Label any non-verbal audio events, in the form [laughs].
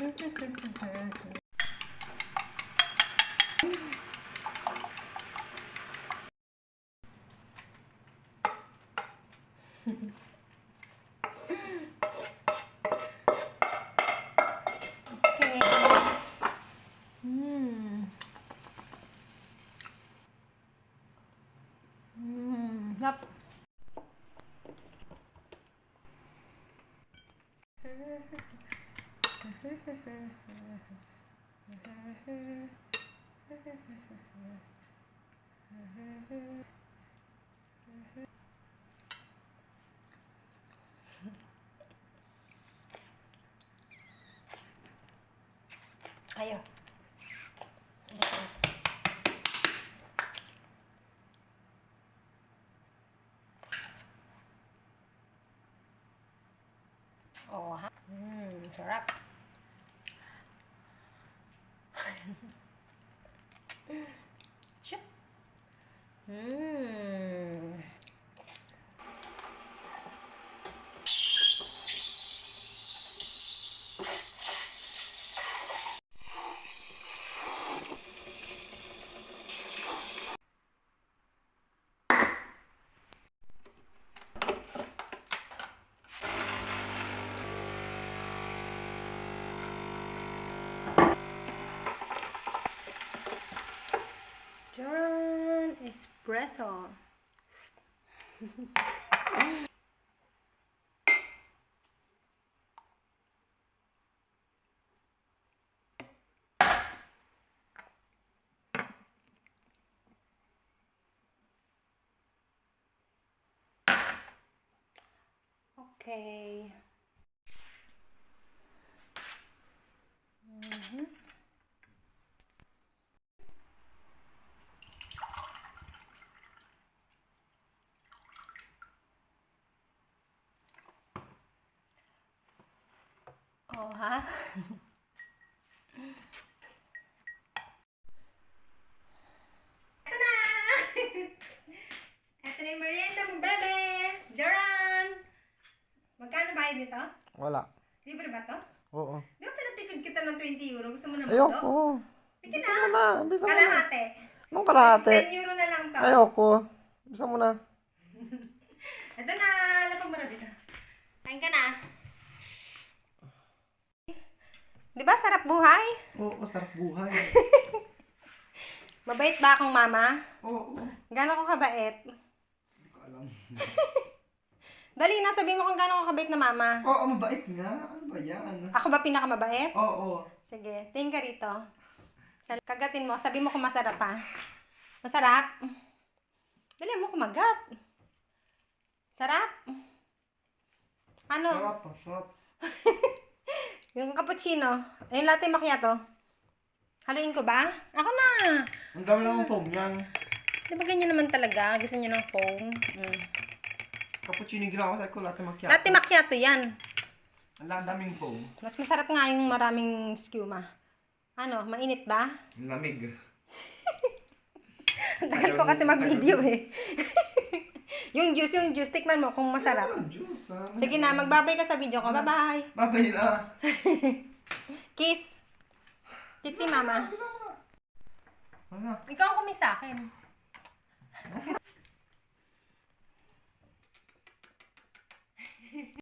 쫄쫄쫄쫄 달려야지. 오케이. Ayo. Oh, ha? Hmm, sarap. [laughs] Shoot. Hmm. 그래서 okay. mm -hmm. Oh, ha? Ito na! Ito na yung merienda mo, bebe! Joran! Magkano bayad nito? Wala. Libre ba to? Oo. Di ba pinatipid kita ng 20 euro? Gusto mo na ba Ayoko. Sige Bisa na! mo na. Bisa mo na. Kalahati. Anong kalahati? 10 euro na lang to. Ayoko. Bisa mo na. [laughs] Ito na! Lapag mo na dito. Kain ka na. Di ba sarap buhay? Oo, sarap buhay. [laughs] Mabait ba akong mama? Oo. Gano'n ko kabait? Hindi ko alam. [laughs] Dali na, sabihin mo kung gano'n ko kabait na mama. Oo, mabait nga. Ano ba yan? Ako ba pinakamabait? Oo. Sige, tingin ka rito. Kagatin mo, sabi mo kung masarap pa. Masarap? Dali mo kumagat. Sarap? Ano? Sarap, sarap. [laughs] Yung cappuccino. Yung latte macchiato. Haluin ko ba? Ako na! Ang dami naman foam yan. Di ba ganyan naman talaga? Gusto niyo ng foam? Mm. Cappuccino yung ginawa ko sa ko, latte macchiato. Latte macchiato yan. Ang lang daming foam. Mas masarap nga yung maraming skuma. Ano, mainit ba? Ang lamig. Ang tagal ko kasi mag-video eh. [laughs] yung juice, yung juice, tikman mo kung masarap. Ah, juice. Sige na, magbabay ka sa video ko. Bye-bye. Babay na. [laughs] Kiss. Kiss si mama. Wala. Ikaw ang kumis sa akin.